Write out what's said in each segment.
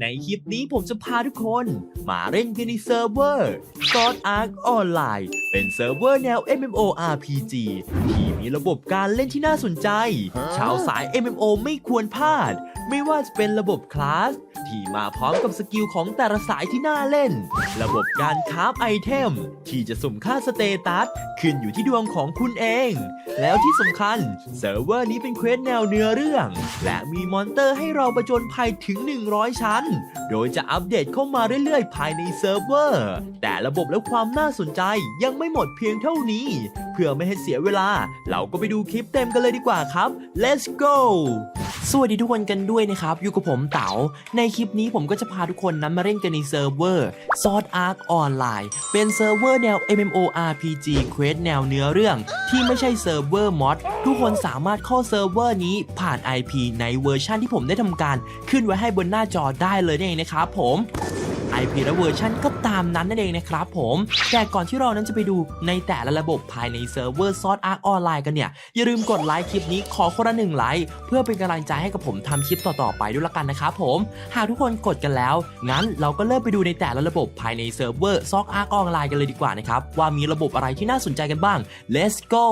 ในคลิปนี้ผมจะพาทุกคนมาเล่นกันในเซิร์ฟเวอร์ Sword Ark Online เป็นเซิร์ฟเวอร์แนว MMORPG ที่มีระบบการเล่นที่น่าสนใจ ชาวสาย MMO ไม่ควรพลาด ไม่ว่าจะเป็นระบบคลาส ที่มาพร้อมกับสกิลของแต่ละสายที่น่าเล่น ระบบการคราฟไอเทม ที่จะสุ่มค่าสเตตัส ขึ้นอยู่ที่ดวงของคุณเอง แล้วที่สำคัญ เซิร์ฟเวอร์นี้เป็นเควสแนวเนื้อเรื่อง และมีมอนเตอร์ให้เราประจนภัยถึง 100 ชั้น โดยจะอัปเดตเข้ามาเรื่อยๆ ภายในเซิร์ฟเวอร์ แต่ระบบและความน่าสนใจยังไม่หมดเพียงเท่านี้ เพื่อไม่ให้เสียเวลา เราก็ไปดูคลิปเต็มกันเลยดีกว่าครับ let's go สวัสดีทุกคนกันด้วยนะครับ อยู่กับผมเต๋า ในคลิปนี้ผมก็จะพาทุกคนนั้นมาเล่นกันในเซิร์ฟเวอร์ Sword Ark Online เป็นเซิร์ฟเวอร์แนว MMORPG Quest แนวเนื้อเรื่อง ที่ไม่ใช่เซิร์ฟเวอร์มอดทุกคนสามารถเข้าเซิร์ฟเวอร์นี้ผ่าน IP ในเวอร์ชันที่ผมได้ทำการ ขึ้นไว้ให้บนหน้าจอได้เลยนั่นเองนะครับผม IP และเวอร์ชันก็ตามนั้นนั่นเองนะครับผม แต่ก่อนที่เรานั้นจะไปดูในแต่ละระบบภายในเซิร์ฟเวอร์ซอสอาร์ออนไลน์กันเนี่ย อย่าลืมกดไลค์คลิปนี้ขอคนละหนึ่งไลค์เพื่อเป็นกำลังใจให้กับผมทำคลิปต่อๆไปด้วยละกันนะครับผม หากทุกคนกดกันแล้ว งั้นเราก็เริ่มไปดูในแต่ละระบบภายในเซิร์ฟเวอร์ซอกอาร์ออนไลน์กันเลยดีกว่านะครับว่ามีระบบอะไรที่น่าสนใจกันบ้าง let's go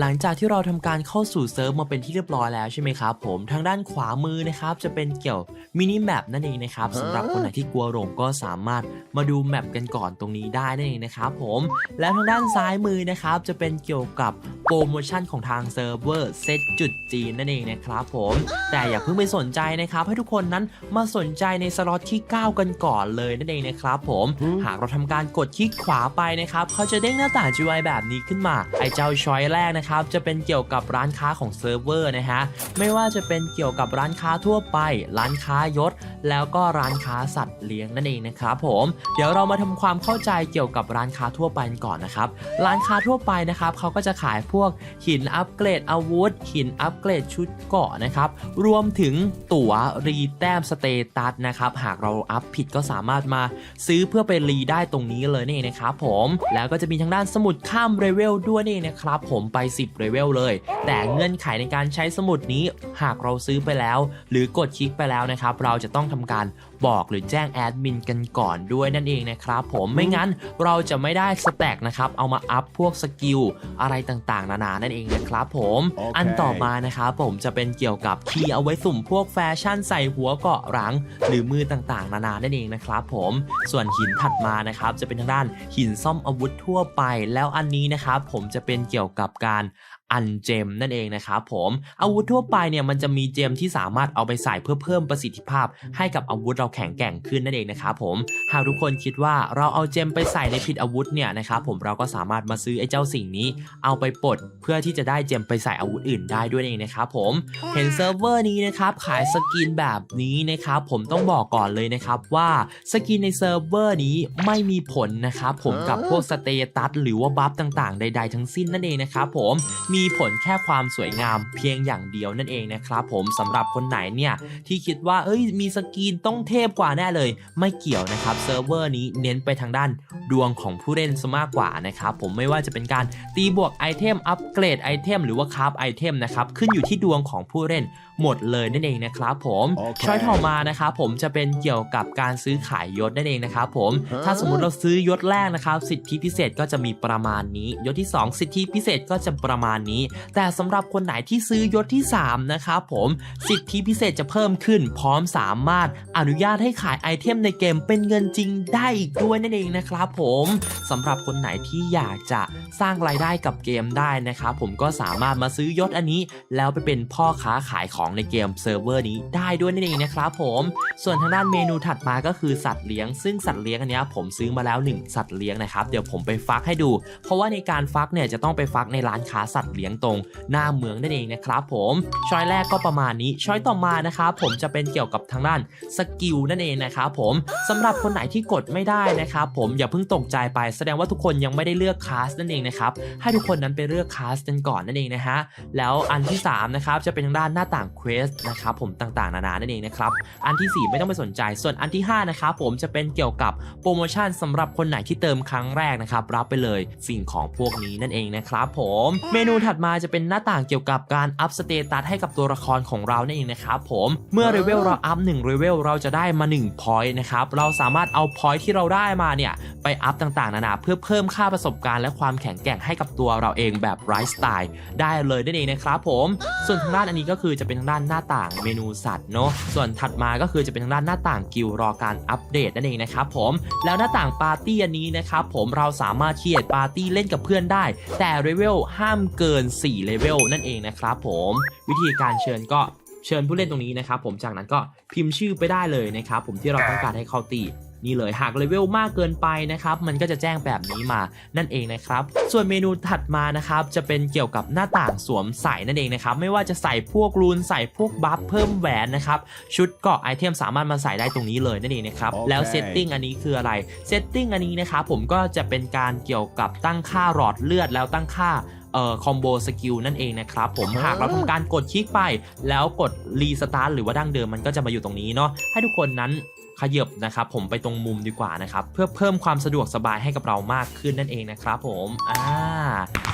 หลังจากที่เราทำการเข้าสู่เซิร์ฟมาเป็นที่เรียบร้อยแล้วใช่ไหมครับผมทางด้านขวามือนะครับจะเป็นเกี่ยวมินิแมปนั่นเองนะครับสำหรับคนไหนที่กลัวหลงก็สามารถมาดูแมปกันก่อนตรงนี้ได้นั่นเองนะครับผมและทางด้านซ้ายมือนะครับจะเป็นเกี่ยวกับโปรโมชั่นของทางเซิร์ฟเวอร์เซตจุดจีนนั่นเองนะครับผมแต่อย่าเพิ่งไปสนใจนะครับให้ทุกคนนั้นมาสนใจในสล็อตที่ 9 กันก่อนเลยนั่นเองนะครับผมหากเราทำการกดคลิกขวาไปนะครับเขาจะเด้งหน้าต่าง GUI แบบนี้ขึ้นมาไอ้เจ้าช้อยแรกนะครับจะเป็นเกี่ยวกับร้านค้าของเซิร์ฟเวอร์นะฮะไม่ว่าจะเป็นเกี่ยวกับร้านค้าทั่วไป ร้านค้ายศ แล้วก็ร้านค้าสัตว์เลี้ยงนั่นเองนะครับผมเดี๋ยวเรามาทำความเข้าใจเกี่ยวกับร้านค้าทั่วไปก่อนนะครับร้านค้าทั่วไปนะครับเขาก็จะขายพวกหินอัปเกรดอาวุธหินอัปเกรดชุดเกาะนะครับรวมถึงตั๋วรีแต้มสเตตัสนะครับหากเราอัพผิดก็สามารถมาซื้อเพื่อไปรีได้ตรงนี้เลยนี่นะครับผมแล้วก็จะมีทางด้านสมุดข้ามเลเวลด้วยนี่นะครับผมไป10เลเวลเลย แต่เงื่อนไขในการใช้สมุดนี้หากเราซื้อไปแล้ว หรือกดคลิกไปแล้วนะครับ เราจะต้องทำการบอกหรือแจ้งแอดมินกันก่อนด้วยนั่นเองนะครับผมไม่งั้นเราจะไม่ได้สแต็กนะครับเอามาอัพพวกสกิลอะไรต่างๆ นานานั่นเองนะครับผมโอเคอันต่อมานะครับผมจะเป็นเกี่ยวกับคีย์เอาไว้สุ่มพวกแฟชั่นใส่หัวเกาะหลัง หรือมือต่างๆ นานานั่นเองนะครับผมส่วนหินถัดมานะครับจะเป็นทางด้านหินซ่อมอาวุธทั่วไป แล้วอันนี้นะครับผมจะเป็นเกี่ยวกับการ อันเจมนั่นเองนะครับผมอาวุธทั่วไปเนี่ยมันจะมีเจมที่สามารถเอาไปใส่เพื่อเพิ่มประสิทธิภาพ ให้กับอาวุธเราแข็งแกร่งขึ้นนั่นเองนะครับผมหากทุกคนคิดว่าเราเอาเจมไปใส่ในผิดอาวุธเนี่ยนะครับผมเราก็สามารถมาซื้อไอ้เจ้าสิ่งนี้ เอาไปปลดเพื่อที่จะได้เจมไปใส่อาวุธอื่นได้ด้วยนั่นเองนะครับผมเห็นเซิร์ฟเวอร์นี้นะครับขายสกินแบบนี้นะครับผมต้องบอกก่อนเลยนะครับว่าสกินในเซิร์ฟเวอร์นี้ไม่มีผลนะครับผมกับพวกสเตตัสหรือว่าบัฟต่างๆ ใด ๆ ทั้งสิ้นนั่นเองนะครับผมมีีผลแค่ความสวยงามเพียงอย่างเดียวนั่นเองนะครับผมสำหรับคนไหนเนี่ยที่คิดว่าเอ้ยมีสกินต้องเทพกว่าแน่เลย ไม่เกี่ยวนะครับเซิร์ฟเวอร์นี้เน้นไปทางด้านดวงของผู้เล่นซะมากกว่านะครับผมไม่ว่าจะเป็นการตีบวกไอเทมอัปเกรดไอเทมหรือว่าคราฟไอเทมนะครับขึ้นอยู่ที่ดวงของผู้เล่นหมดเลยนั่นเองนะครับผมโอเคช้อยต่อมานะครับผมจะเป็นเกี่ยวกับการซื้อขายยศนั่นเองนะครับผมฮะถ้าสมมุติเราซื้อยศแรกนะครับ สิทธิพิเศษก็จะมีประมาณนี้ ยศที่ 2 สิทธิพิเศษก็จะประมาณนี้ แต่สำหรับคนไหนที่ซื้อยศที่ 3 นะครับผมสิทธิพิเศษจะเพิ่มขึ้น พร้อมสามารถอนุญาตให้ขายไอเทมในเกมเป็นเงินจริงได้อีกด้วยนั่นเองนะครับผมสำหรับคนไหนที่อยากจะสร้างรายได้กับเกมได้นะครับผมก็สามารถมาซื้อยศอันนี้ แล้วไปเป็นพ่อค้าขายของในเกมเซิร์ฟเวอร์นี้ได้ด้วยนั่นเองนะครับผม ส่วนทางด้านเมนูถัดมาก็คือสัตว์เลี้ยง ซึ่งสัตว์เลี้ยงอันนี้ผมซื้อมาแล้ว 1 สัตว์เลี้ยงนะครับเดี๋ยวผมไปฟักให้ดู เพราะว่าในการฟักเนี่ยจะต้องไปฟักในร้านค้าสัตว์เลี้ยงตรงหน้าเมืองนั่นเองนะครับผมช้อยแรกก็ประมาณนี้ช้อยต่อมานะครับผมจะเป็นเกี่ยวกับทางด้านสกิลนั่นเองนะครับผมสำหรับคนไหนที่กดไม่ได้นะครับผมอย่าเพิ่งตกใจไปแสดงว่าทุกคนยังไม่ได้เลือกคลาสนั่นเองนะครับให้ทุกคนนั้นไปเลือกคลาสกันก่อนนั่นเองนะฮะแล้วอันที่3นะครับจะเป็นทางด้านหน้าต่างเควสนะครับผมต่างๆ นานานั่นเองนะครับ อันทีสี่ 4 ไม่ต้องไปสนใจ ส่วนอันที่ 5 นะครับผมจะเป็นเกี่ยวกับโปรโมชั่นสำหรับคนไหนที่เติมครั้งแรกนะครับ รับไปเลยสิ่งของพวกนี้นั่นเองนะครับผมเมนูถัดมาจะเป็นหน้าต่างเกี่ยวกับการอัพสเตตัสให้กับตัวละครของเรานั่นเองนะครับผมเมื่อเลเวลเราอัพ1เลเวลเราจะได้มา1 point นะครับเราสามารถเอา point ที่เราได้มาเนี่ยไปอัพต่างๆ นานาเพื่อเพิ่มค่าประสบการณ์และความแข็งแกร่งให้กับตัวเราเองแบบไร้สไตล์ได้เลยนั่นเองนะครับผมส่วนทางด้านอันนี้ก็คือจะเป็นางด้านหน้าต่างเมนูสัตว์เนาะส่วนถัดมาก็คือจะเป็นทางด้านหน้าต่างกิลรอการอัปเดตนั่นเองนะครับผมแล้วหน้าต่างปาร์ตี้อันนี้นะครับผมเราสามารถเขียนปาร์ตี้เล่นกับเพื่อนได้ แต่เลเวลห้ามเกิน4เลเวลนั่นเองนะครับผมวิธีการเชิญก็เชิญผู้เล่นตรงนี้นะครับผมจากนั้นก็พิมพ์ชื่อไปได้เลยนะครับผมที่เราต้องการให้เข้าตี นี่เลยหากเลเวลมากเกินไปนะครับมันก็จะแจ้งแบบนี้มานั่นเองนะครับ ส่วนเมนูถัดมานะครับจะเป็นเกี่ยวกับหน้าต่างสวมใส่นั่นเองนะครับไม่ว่าจะใส่พวกรูนใส่พวกบัฟเพิ่มแหวนนะครับชุดเกราะไอเทมสามารถมาใส่ได้ตรงนี้เลยนั่นเองนะครับโอเคแล้วเซตติ้งอันนี้คืออะไรเซตติ้งอันนี้นะครับผมก็จะเป็นการเกี่ยวกับตั้งค่าหลอดเลือดแล้วตั้งค่าเอ่อคอมโบสกิลนั่นเองนะครับผมหากเราทำการกดคลิกไป แล้วกดรีสตาร์ทหรือว่าดั้งเดิมมันก็จะมาอยู่ตรงนี้เนาะให้ทุกคนนั้นข ยบนะครับผมไปตรงมุมดีกว่านะครับเพื่อเพิ่มความสะดวกสบายให้กับเรามากขึ้นนั่นเองนะครับผมอ่า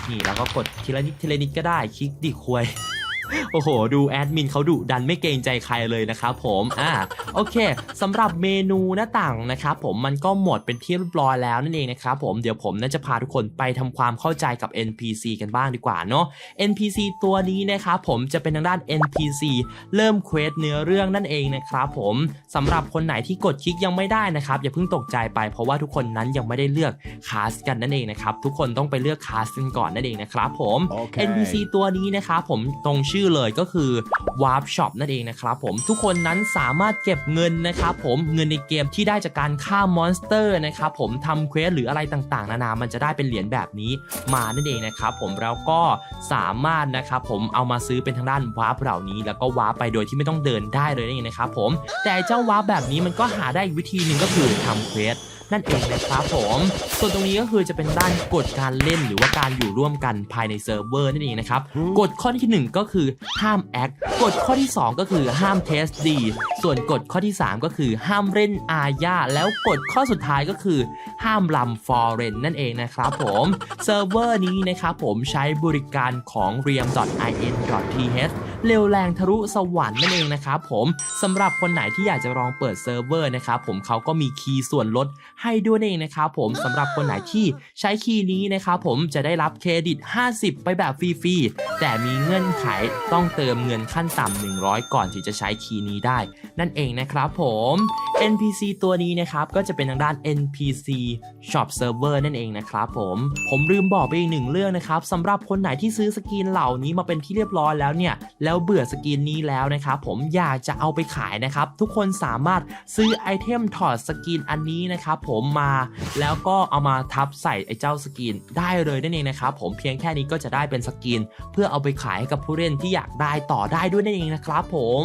นี่แล้วก็กดทีละนิดทีละนิดก็ได้คลิกดิควย โอ้โห ดูแอดมินเขาดุดันไม่เกรงใจใครเลยนะครับผมอ่าโอเคสำหรับเมนูหน้าต่างนะครับผมมันก็หมดเป็นที่เรียบร้อยแล้วนั่นเองนะครับผมเดี๋ยวผมน่าจะพาทุกคนไปทำความเข้าใจกับ NPC กันบ้างดีกว่าเนาะ NPC ตัวนี้นะครับผมจะเป็นทางด้าน NPC เริ่มเควสเนื้อเรื่องนั่นเองนะครับผมสำหรับคนไหนที่กดคลิกยังไม่ได้นะครับอย่าเพิ่งตกใจไปเพราะว่าทุกคนนั้นยังไม่ได้เลือกคาสกันนั่นเองนะครับทุกคนต้องไปเลือกคาสกันก่อนนั่นเองนะครับผมโอเค NPC ตัวนี้นะครับผมตรงชื่อเลยก็คือ Warp Shop นั่นเองนะครับผมทุกคนนั้นสามารถเก็บเงินนะครับผมเงินในเกมที่ได้จากการฆ่ามอนสเตอร์นะครับผมทำเควสหรืออะไรต่างๆ นานา มันจะได้เป็นเหรียญแบบนี้มานั่นเองนะครับผมแล้วก็สามารถนะครับผมเอามาซื้อเป็นทางด้านวาร์ปเหล่านี้ แล้วก็วาร์ปไปโดยที่ไม่ต้องเดินได้เลยนั่นเองนะครับผมแต่เจ้าวาร์ปแบบนี้มันก็หาได้อีกวิธีหนึ่งก็คือทำเควส นั่นเองนะครับผมส่วนตรงนี้ก็คือจะเป็นด้านกฎการเล่นหรือว่าการอยู่ร่วมกันภายในเซิร์ฟเวอร์นั่นเองนะครับกฎข้อที่ 1 ก็คือห้ามแอคกฎข้อที่ 2 ก็คือห้ามเทสดีส่วนกฎข้อที่ 3 ก็คือห้ามเล่นอาญาแล้วกฎข้อสุดท้ายก็คือ ห้ามลำฟอร์เรนนั่นเองนะครับผมเซิร์ฟเวอร์นี้นะครับผมใช้บริการของ ream.in.th เร็วแรงทะลุสวรรค์นั่นเองนะครับผมสำหรับคนไหนที่อยากจะลองเปิดเซิร์ฟเวอร์นะครับผมเขาก็มีคีย์ส่วนลดให้ด้วยนั่นเองนะครับผมสำหรับคนไหนที่ใช้คีย์นี้นะครับผมจะได้รับเครดิต 50 ไปแบบฟรีๆ แต่มีเงื่อนไขต้องเติมเงินขั้นต่ำ100 ก่อนที่จะใช้คีย์นี้ได้ นั่นเองนะครับผม NPC ตัวนี้นะครับก็จะเป็นทางด้าน NPC Shop Server นั่นเองนะครับผม ผมลืมบอกไปอีกหนึ่งเรื่องนะครับสำหรับคนไหนที่ซื้อสกินเหล่านี้มาเป็นที่เรียบร้อยแล้วเนี่ย แล้วเบื่อสกินนี้แล้วนะครับผมอยากจะเอาไปขายนะครับ ทุกคนสามารถซื้อไอเทมถอดสกินอันนี้นะครับผมมาแล้วก็เอามาทับใส่ไอเจ้าสกินได้เลยนั่นเองนะครับผมเพียงแค่นี้ก็จะได้เป็นสกิน เพื่อเอาไปขายให้กับผู้เล่นที่อยากได้ต่อได้ด้วยนั่นเองนะครับผม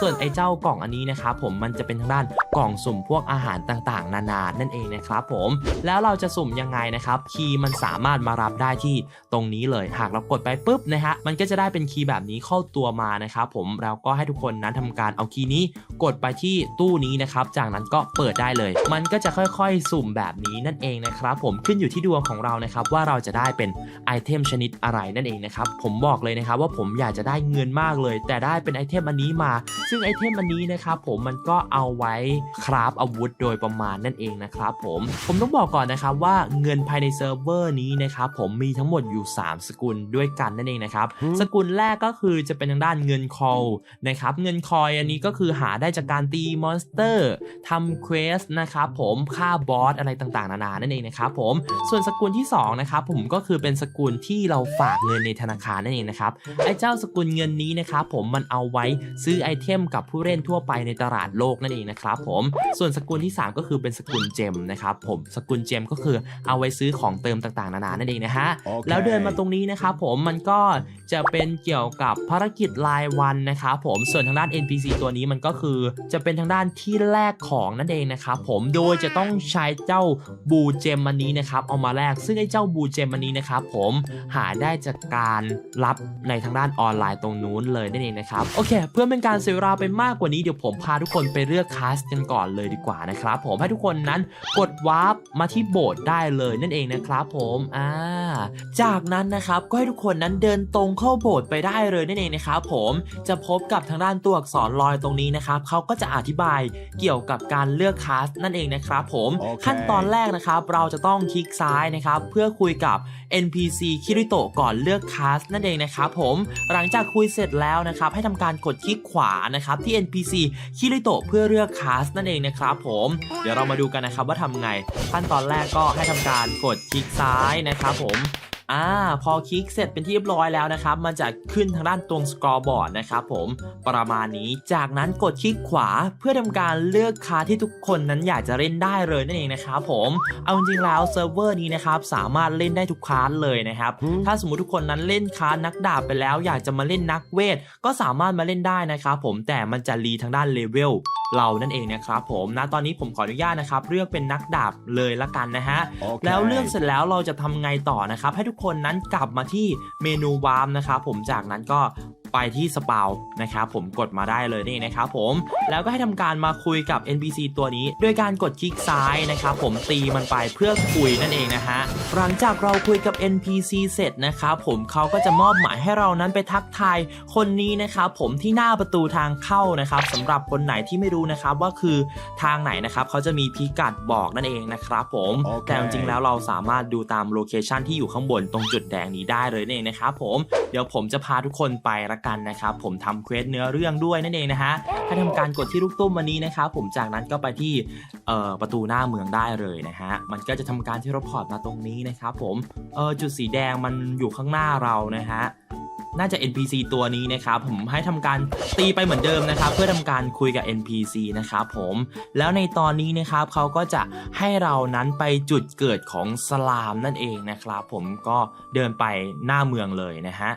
ส่วนไอเจ้ากล่องอันนี้นะครับผมมันจะเป็นทางด้านกล่องสุ่มพวกอาหารต่างๆ นานานั่นเองนะครับผมแล้วเราจะสุ่มยังไงนะครับคีย์มันสามารถมารับได้ที่ตรงนี้เลยหากเรากดไปปุ๊บนะฮะมันก็จะได้เป็นคีย์แบบนี้เข้าตัวมานะครับผมแล้วก็ให้ทุกคนนั้นทำการเอาคีย์นี้กดไปที่ตู้นี้นะครับจากนั้นก็เปิดได้เลย มันก็จะค่อยๆ สุ่มแบบนี้นั่นเองนะครับผมขึ้นอยู่ที่ดวงของเรานะครับว่าเราจะได้เป็นไอเทมชนิดอะไรนั่นเองนะครับผมบอกเลยนะครับว่าผมอยากจะได้เงินมากเลย แต่ได้เป็นไอเทมอันนี้มา ซึ่งไอเทมอันนี้นะครับผมมันก็เอาไว้คราฟอาวุธโดยประมาณนั่นเองนะครับผมผมต้องบอกก่อนนะครับว่าเงินภายในเซิร์ฟเวอร์นี้นะครับผมมีทั้งหมดอยู่ 3 สกุลด้วยกันนั่นเองนะครับหืมสกุลแรกก็คือจะเป็นทางด้านเงินคอลนะครับเงินคอยอันนี้ก็คือหาได้จากการตีมอนสเตอร์ทำเควสนะครับผมฆ่าบอสอะไรต่างๆ นานานั่นเองนะครับผมส่วนสกุลที่สองนะครับผมก็คือเป็นสกุลที่เราฝากเงินในธนาคารนั่นเองนะครับไอ้เจ้าสกุลเงินนี้นะครับผมมันเอาไว้ซื้อไอเทมกับผู้เล่นทั่วไปในตลาดโลกนั่นเองนะครับผมส่วนสกุลที่ 3 ก็คือเป็นสกุลเจมนะครับผมสกุลเจมก็คือเอาไว้ซื้อของเติมต่างๆนานานั่นเองนะฮะโอเคแล้วเดินมาตรงนี้นะครับผมมันก็จะเป็นเกี่ยวกับภารกิจจรายวันนะครับผมส่วนทางด้าน NPC ตัวนี้มันก็คือจะเป็นทางด้านที่แลกของนั่นเองนะครับผมโดยจะต้องใช้เจ้าบูเจมมันนี้นะครับเอามาแลกซึ่งไอ้เจ้าบูเจมมันนี้นะครับผมหาได้จากการรับในทางด้านออนไลน์ตรงนู้นเลยนั่นเองนะครับโอเค เพื่อเป็นการเสียเวลาไปมากกว่านี้เดี๋ยวผมพาทุกคนไปเลือกคลาสกันก่อนเลยดีกว่านะครับผมให้ทุกคนนั้นกดวาร์ปมาที่โบสถ์ได้เลยนั่นเองนะครับผมอ่าจากนั้นนะครับก็ให้ทุกคนนั้นเดินตรงเข้าโบสถ์ไปได้เลยนั่นเองนะครับผมจะพบกับทางด้านตัวอักษรลอยตรงนี้นะครับเขาก็จะอธิบายเกี่ยวกับการเลือกคลาสนั่นเองนะครับผมโอเคขั้นตอนแรกนะครับเราจะต้องคลิกซ้ายนะครับเพื่อคุยกับ NPC คิริโตะก่อนเลือกคลาสนั่นเองนะครับผมหลังจากคุยเสร็จแล้วนะครับให้ทำการกดคลิกขวานะครับที่ NPC คิริโตะเพื่อเลือกคลาสนั่นเองนะครับผมเดี๋ยวเรามาดูกันนะครับว่าทำไง ขั้นตอนแรกก็ให้ทำการกดคลิกซ้ายนะครับผม อ่าพอคลิกเสร็จเป็นที่เรียบร้อยแล้วนะครับ มันจะขึ้นทางด้านตรงสกอร์บอร์ดนะครับผมประมาณนี้ จากนั้นกดคลิกขวาเพื่อทำการเลือกคลาสที่ทุกคนนั้นอยากจะเล่นได้เลยนั่นเองนะครับผมเอาจริงๆแล้วเซิร์ฟเวอร์นี้นะครับสามารถเล่นได้ทุกคลาสเลยนะครับถ้าสมมติทุกคนนั้นเล่นคลาสนักดาบไปแล้ว อยากจะมาเล่นนักเวท ก็สามารถมาเล่นได้นะครับผมแต่มันจะรีทางด้านเลเวลเรานั่นเองนะครับผมนะตอนนี้ผมขออนุญาตนะครับเลือกเป็นนักดาบเลยละกันนะฮะแล้วเลือกเสร็จแล้วเราจะทำไงต่อนะครับให้ทุกคนนั้นกลับมาที่เมนูวาร์มนะครับผมจากนั้นก็ ไปที่สปาวนะครับผมกดมาได้เลยนี่นะครับผมแล้วก็ให้ทำการมาคุยกับ NPC ตัวนี้ด้วยการกดคลิกซ้ายนะครับผมตีมันไปเพื่อคุยนั่นเองนะฮะหลังจากเราคุยกับ NPC เสร็จนะครับผมเขาก็จะมอบหมายให้เรานั้นไปทักทายคนนี้นะครับผมที่หน้าประตูทางเข้านะครับสำหรับคนไหนที่ไม่รู้นะครับว่าคือทางไหนนะครับเขาจะมีพิกัดบอกนั่นเองนะครับผมโอเคแต่จริงๆแล้วเราสามารถดูตามโลเคชันที่อยู่ข้างบนตรงจุดแดงนี้ได้เลยนั่นเองนะครับผมเดี๋ยวผมจะพาทุกคนไปละกันนะครับผมทำเควสเนื้อเรื่องด้วยนั่นเองนะฮะให้ทำการกดที่ลูกตุ้มวันนี้นะครับผมจากนั้นก็ไปที่เอ่อประตูหน้าเมืองได้เลยนะฮะมันก็จะทำการที่รพอร์ตมาตรงนี้นะครับผมเออจุดสีแดงมันอยู่ข้างหน้าเรานะฮะน่าจะ NPC ตัวนี้นะครับผมให้ทำการตีไปเหมือนเดิมนะครับ เพื่อทำการคุยกับ NPC นะครับผมแล้วในตอนนี้นะครับเขาก็จะให้เรานั้นไปจุดเกิดของสลามนั่นเองนะครับ ผมก็เดินไปหน้าเมืองเลยนะฮะ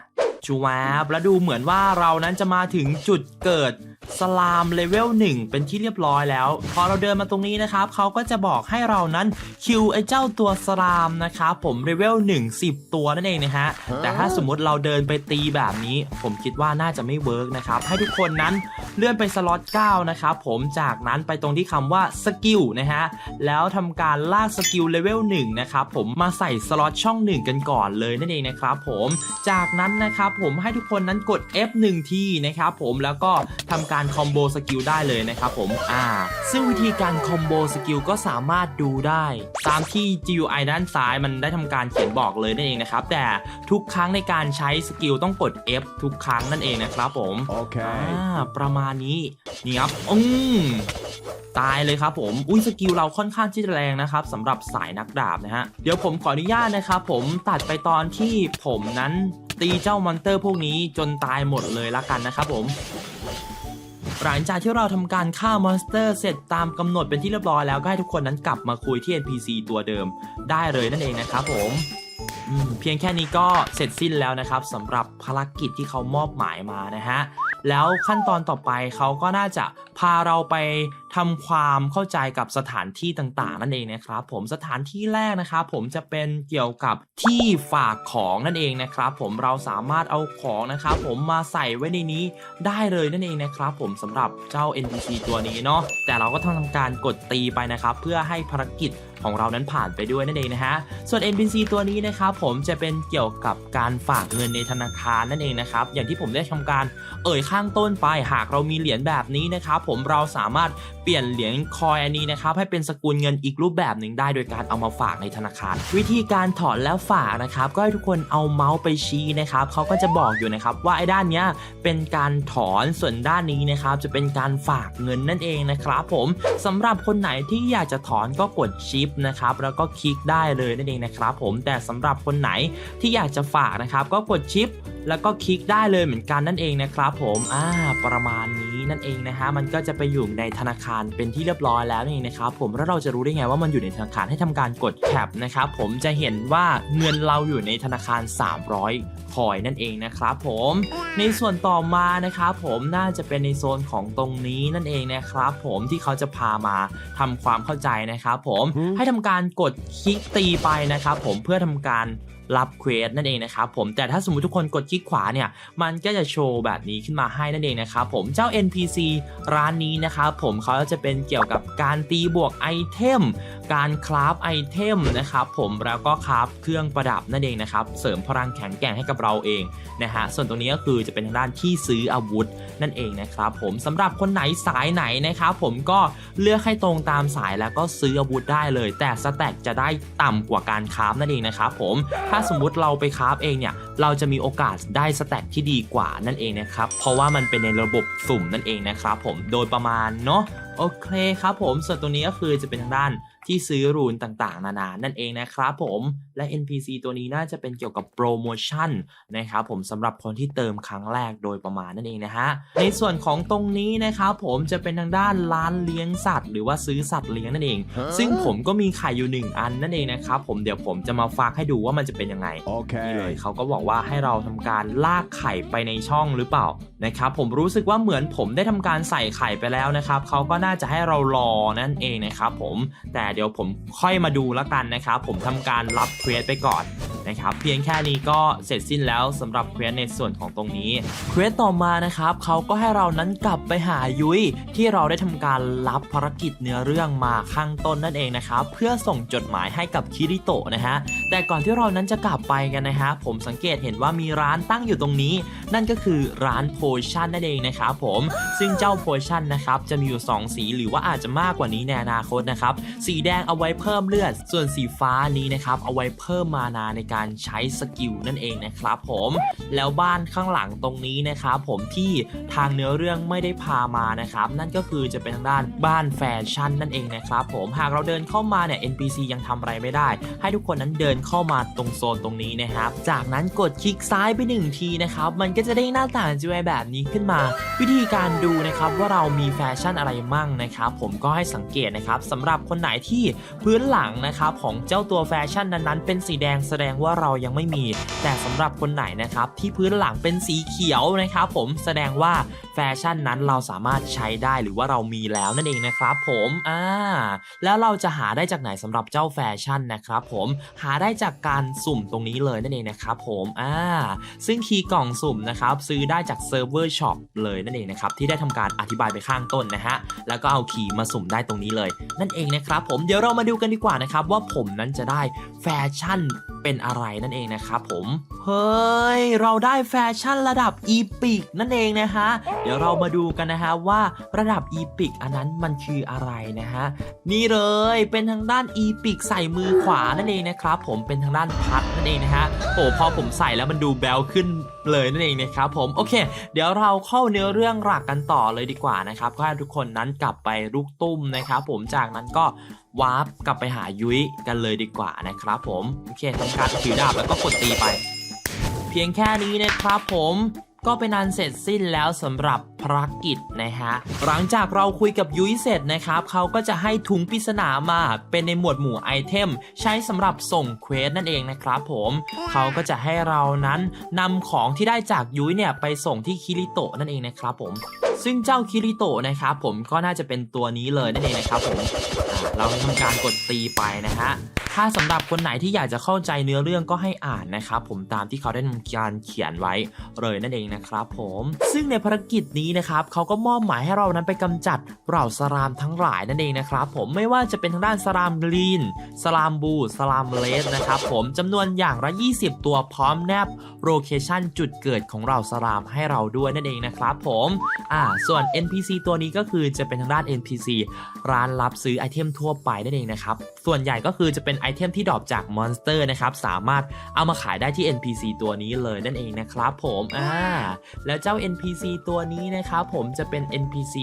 ชูวาบแล้วดูเหมือนว่าเรานั้นจะมาถึงจุดเกิดสลามเลเวล1เป็นที่เรียบร้อยแล้ว พอเราเดินมาตรงนี้นะครับเขาก็จะบอกให้เรานั้นคิวไอ้เจ้าตัวสลามนะครับผมเลเวล1 10 ตัวนั่นเองนะฮะแต่ถ้าสมมติเราเดินไปตีแบบนี้ ผมคิดว่าน่าจะไม่เวิร์กนะครับให้ทุกคนนั้นเลื่อนไปสล็อต9นะครับผมจากนั้นไปตรงที่คำว่าสกิลนะฮะแล้วทำการลากสกิลเลเวล1นะครับผมมาใส่สล็อตช่อง 1 กันก่อนเลยนั่นเองนะครับผมจากนั้นนะครับ ผมให้ทุกคนนั้นกด F1 ทีนะครับผมแล้วก็ทำการคอมโบสกิลได้เลยนะครับผมอ่าซึ่งวิธีการคอมโบสกิลก็สามารถดูได้ ตามที่ GUI ด้านซ้ายมันได้ทำการเขียนบอกเลยนั่นเองนะครับ แต่ทุกครั้งในการใช้สกิลต้องกด F ทุกครั้งนั่นเองนะครับผม Okay. อ่าประมาณนี้นี่ครับอืมตายเลยครับผมอุ้ยสกิลเราค่อนข้างที่จะแรงนะครับสำหรับสายนักดาบนะฮะเดี๋ยวผมขออนุญาตนะครับผมตัดไปตอนที่ผมนั้น ตีเจ้ามอนเตอร์พวกนี้จนตายหมดเลยละกันนะครับผมหลังจากที่เราทำการฆ่ามอนสเตอร์เสร็จตามกำหนดเป็นที่เรียบร้อยแล้วก็ให้ทุกคนนั้นกลับมาคุยที่ NPC ตัวเดิมได้เลยนั่นเองนะครับผมมเพียงแค่นี้ก็เสร็จสิ้นแล้วนะครับสำหรับภารกิจที่เขามอบหมายมานะฮะแล้วขั้นตอนต่อไปเขาก็น่าจะพาเราไป ทำความเข้าใจกับสถานที่ต่างๆ นั่นเองนะครับ ผมสถานที่แรกนะครับผมจะเป็นเกี่ยวกับที่ฝากของนั่นเองนะครับ ผมเราสามารถเอาของนะครับผมมาใส่ไว้ในนี้ได้เลยนั่นเองนะครับ ผมสำหรับเจ้า NPC ตัวนี้เนาะแต่เราก็ต้องทำการกดตีไปนะครับ เพื่อให้ภารกิจของเรานั้นผ่านไปด้วยนั่นเองนะฮะ ส่วน NPC ตัวนี้นะครับผมจะเป็นเกี่ยวกับการฝากเงินในธนาคารนั่นเองนะครับ อย่างที่ผมได้ทำการเอ่ยข้างต้นไป หากเรามีเหรียญแบบนี้นะครับผมเราสามารถเปลี่ยนเหรียญคอยอันนี้นะครับให้เป็นสกุลเงินอีกรูปแบบหนึ่งได้โดยการเอามาฝากในธนาคาร วิธีการถอนแล้วฝากนะครับก็ให้ทุกคนเอาเมาส์ไปชี้นะครับเขาก็จะบอกอยู่นะครับว่าไอ้ด้านเนี้ยเป็นการถอนส่วนด้านนี้นะครับจะเป็นการฝากเงินนั่นเองนะครับผมสำหรับคนไหนที่อยากจะถอนก็กดชิปนะครับแล้วก็คลิกได้เลยนั่นเองนะครับผมแต่สำหรับคนไหนที่อยากจะฝากนะครับก็กดชิปแล้วก็คลิกได้เลยเหมือนกันนั่นเองนะครับผมอ่าประมาณนี้นั่นเองนะฮะมันก็จะไปอยู่ในธนาคารเป็นที่เรียบร้อยแล้วนี่นะครับผมแล้วเราจะรู้ได้ไงว่ามันอยู่ในธนาคารให้ทำการกดแคปนะครับผมจะเห็นว่าเงินเราอยู่ในธนาคาร 300คอยนั่นเองนะครับผมในส่วนต่อมานะครับผมน่าจะเป็นในโซนของตรงนี้นั่นเองนะครับผมที่เขาจะพามาทำความเข้าใจนะครับผมอืมให้ทำการกดคลิกตีไปนะครับผมเพื่อทำการ รับเควสนั่นเองนะครับผมแต่ถ้าสมมติทุกคนกดคลิกขวาเนี่ยมันก็จะโชว์แบบนี้ขึ้นมาให้นั่นเองนะครับผมเจ้า NPC ร้านนี้นะครับผมเขาจะเป็นเกี่ยวกับการตีบวกไอเทมการคราฟไอเทมนะครับผมแล้วก็คราฟเครื่องประดับนั่นเองนะครับเสริมพลังแข็งแกร่งให้กับเราเองนะฮะส่วนตรงนี้ก็คือจะเป็นทางด้านที่ซื้ออาวุธนั่นเองนะครับผมสำหรับคนไหนสายไหนนะครับผมก็เลือกให้ตรงตามสายแล้วก็ซื้ออาวุธได้เลย แต่สแต็กจะได้ต่ำกว่าการคราฟนั่นเองนะครับผมถ้าาสมมุติเราไปคราฟเองเนี่ย เราจะมีโอกาสได้สแต็กที่ดีกว่านั่นเองนะครับ เพราะว่ามันเป็นในระบบสุ่มนั่นเองนะครับผม โดยประมาณเนาะ โอเคครับผมส่วนตรงนี้ก็คือจะเป็นทางด้านที่ซื้อรูนต่างๆ นานานั่นเองนะครับผมและ NPC ตัวนี้น่าจะเป็นเกี่ยวกับโปรโมชั่นนะครับผมสำหรับคนที่เติมครั้งแรกโดยประมาณนั่นเองนะฮะในส่วนของตรงนี้นะครับผมจะเป็นทางด้านร้านเลี้ยงสัตว์ หรือว่าซื้อสัตว์เลี้ยงนั่นเอง ซึ่งผมก็มีไข่อยู่1อันนั่นเองนะครับผมเดี๋ยวผมจะมาฝากให้ดูว่ามันจะเป็นยังไงนี่เลย Okay. เขาก็บอกว่าให้เราทำการลากไข่ไปในช่องหรือเปล่า นะครับผมรู้สึกว่าเหมือนผมได้ทำการใส่ไข่ไปแล้วนะครับเขาก็น่าจะให้เรารอนั่นเองนะครับผมแต่เดี๋ยวผมค่อยมาดูแล้วกันนะครับผมทำการรับเควสไปก่อนนะครับเพียงแค่นี้ก็เสร็จสิ้นแล้วสำหรับเควสในส่วนของตรงนี้เควสต่อมานะครับเขาก็ให้เรานั้นกลับไปหายุ้ยที่เราได้ทำการรับภารกิจเนื้อเรื่องมาข้างต้นนั่นเองนะครับเพื่อส่งจดหมายให้กับคิริโตะนะฮะแต่ก่อนที่เรานั้นจะกลับไปกันนะฮะผมสังเกตเห็นว่ามีร้านตั้งอยู่ตรงนี้ นั่นก็คือร้านโพชั่นนั่นเองนะครับผมซึ่งเจ้าโพชั่นนะครับจะมีอยู่ 2 สีหรือว่าอาจจะมากกว่านี้ในอนาคตนะครับสีแดงเอาไว้เพิ่มเลือด ส่วนสีฟ้านี้นะครับเอาไว้เพิ่มมานาในการใช้สกิลนั่นเองนะครับผมแล้วบ้านข้างหลังตรงนี้นะครับผมที่ทางเนื้อเรื่องไม่ได้พามานะครับนั่นก็คือจะเป็นทางด้านบ้านแฟชั่นนั่นเองนะครับผมหากเราเดินเข้ามาเนี่ย NPC ยังทำอะไรไม่ได้ ให้ทุกคนนั้นเดินเข้ามาตรงโซนตรงนี้นะครับจากนั้นกดคลิกซ้ายไปหนึ่งทีนะครับมันก็จะได้หน้าต่างจุยแบบนี้ขึ้นมา วิธีการดูนะครับว่าเรามีแฟชั่นอะไรมั่งนะครับผมก็ให้สังเกตนะครับสำหรับคนไหนที่พื้นหลังนะครับของเจ้าตัวแฟชั่นนั้นๆ เป็นสีแดงแสดงว่าเรายังไม่มี แต่สำหรับคนไหนนะครับที่พื้นหลังเป็นสีเขียวนะครับผมแสดงว่าแฟชั่นนั้นเราสามารถใช้ได้หรือว่าเรามีแล้วนั่นเองนะครับผมอ่าแล้วเราจะหาได้จากไหนสำหรับเจ้าแฟชั่นนะครับผมหาได้จากการสุ่มตรงนี้เลยนั่นเองนะครับผมอ่าซึ่งคีย์กล่องสุ่มนะครับซื้อได้จากเซิร์ฟเวอร์ช็อปเลยนั่นเองนะครับที่ได้ทำการอธิบายไปข้างต้นนะฮะแล้วก็เอาคีย์มาสุ่มได้ตรงนี้เลย นั่นเองนะครับผมเดี๋ยวเรามาดูกันดีกว่านะครับว่าผมนั้นจะได้แฟชั่น เป็นอะไรนั่นเองนะครับผม เฮ้ย เราได้แฟชั่นระดับอีพิกนั่นเองนะฮะ เดี๋ยวเรามาดูกันนะฮะว่าระดับอีพิกอันนั้นมันคืออะไรนะฮะ นี่เลยเป็นทางด้านอีปิกใส่มือขวานั่นเองนะครับผมเป็นทางด้านพัดนั่นเองนะฮะโอ้พอผมใส่แล้วมันดูแบลขึ้นเลยนั่นเองนะครับผมโอเค เดี๋ยวเราเข้าเนื้อเรื่องหลักกันต่อเลยดีกว่านะครับก็ให้ทุกคนนั้นกลับไปลูกตุ้มนะครับผมจากนั้นก็ วาร์ปกลับไปหายุ้ยกันเลยดีกว่านะครับผม โอเคทำการถือดาบแล้วก็กดตีไป เพียงแค่นี้นะครับผมก็เป็นอันเสร็จสิ้นแล้วสำหรับภารกิจนะฮะ หลังจากเราคุยกับยุ้ยเสร็จนะครับ เขาก็จะให้ถุงปริศนามาเป็นในหมวดหมู่ไอเทม ใช้สำหรับส่งเควสนั่นเองนะครับผม เขาก็จะให้เรานั้นนำของที่ได้จากยุ้ยเนี่ยไปส่งที่คิริโตะนั่นเองนะครับผม ซึ่งเจ้าคิริโตะนะครับผมก็น่าจะเป็นตัวนี้เลยนั่นเองนะครับผมอ่า เราทำการกดตีไปนะฮะถ้าสำหรับคนไหนที่อยากจะเข้าใจเนื้อเรื่องก็ให้อ่านนะครับผมตามที่เขาได้ทำการเขียนไว้เลยนั่นเองนะครับผมซึ่งในภารกิจนี้นะครับเขาก็มอบหมายให้เรานั้นไปกำจัดเหล่าสลามทั้งหลายนั่นเองนะครับผมไม่ว่าจะเป็นทางด้านสลามลีนสลามบูสลามเลสนะครับผมจำนวนอย่างละ 20 ตัวพร้อมแนบโลเคชันจุดเกิดของเหล่าสลามให้เราด้วยนั่นเองนะครับผมอ่าส่วน NPC ตัวนี้ก็คือจะเป็นทางด้าน NPC ร้านรับซื้อไอเทมทั่วไปนั่นเองนะครับ ส่วนใหญ่ก็คือจะเป็นไอเทมที่ดรอปจากมอนสเตอร์นะครับ สามารถเอามาขายได้ที่ NPC ตัวนี้เลยนั่นเองนะครับผมอ่าแล้วเจ้า NPC ตัวนี้นะครับผมจะเป็น NPC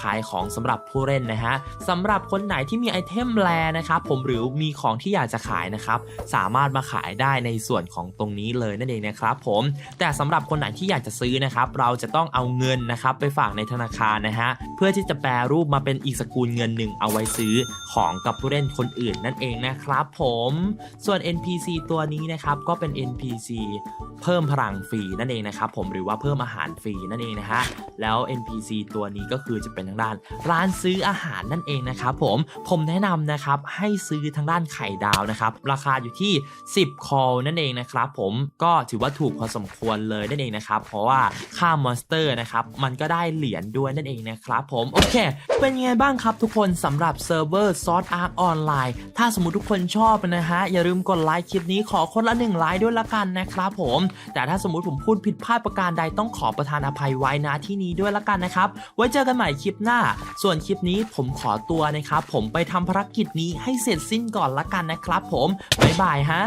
ขายของสำหรับผู้เล่นนะฮะสำหรับคนไหนที่มีไอเทมแลนะครับผมหรือมีของที่อยากจะขายนะครับ สามารถมาขายได้ในส่วนของตรงนี้เลยนั่นเองนะครับผมแต่สำหรับคนไหนที่อยากจะซื้อนะครับ เราจะต้องเอาเงินนะครับไปฝากในธนาคารนะฮะเพื่อที่จะแปลรูปมาเป็นอีกสกุลเงินหนึ่งเอาไว้ซื้อของกับผู้เล่นคนอื่นนั่นเองนะครับผมส่วน NPC ตัวนี้นะครับก็เป็น NPC เพิ่มพลังฟรีนั่นเองนะครับผมหรือว่าเพิ่มอาหารฟรีนั่นเองนะฮะแล้ว NPC ตัวนี้ก็คือจะเป็นทางด้านร้านซื้ออาหารนั่นเองนะครับผมผมแนะนำนะครับให้ซื้อทางด้านไข่ดาวนะครับราคาอยู่ที่ 10 คอลนั่นเองนะครับผมก็ถือว่าถูกพอสมควรเลยนั่นเองนะครับเพราะว่าค่ามอนสเตอร์นะครับมันก็ได้เหรียญด้วยนั่นเองนะครับผมโอเค เป็นยังไงบ้างครับทุกคนสำหรับเซิร์ฟเวอร์ซอสอาร์ออนไลน์ ถ้าสมมติทุกคนชอบนะฮะ อย่าลืมกดไลค์คลิปนี้ขอคนละหนึ่งไลค์ด้วยละกันนะครับผม แต่ถ้าสมมติผมพูดผิดพลาดประการใดต้องขอประทานอภัยไว้นะที่นี้ด้วยละกันนะครับ ไว้เจอกันใหม่คลิปหน้า ส่วนคลิปนี้ผมขอตัวนะครับ ผมไปทำภารกิจนี้ให้เสร็จสิ้นก่อนละกันนะครับผมบ๊ายบายฮะ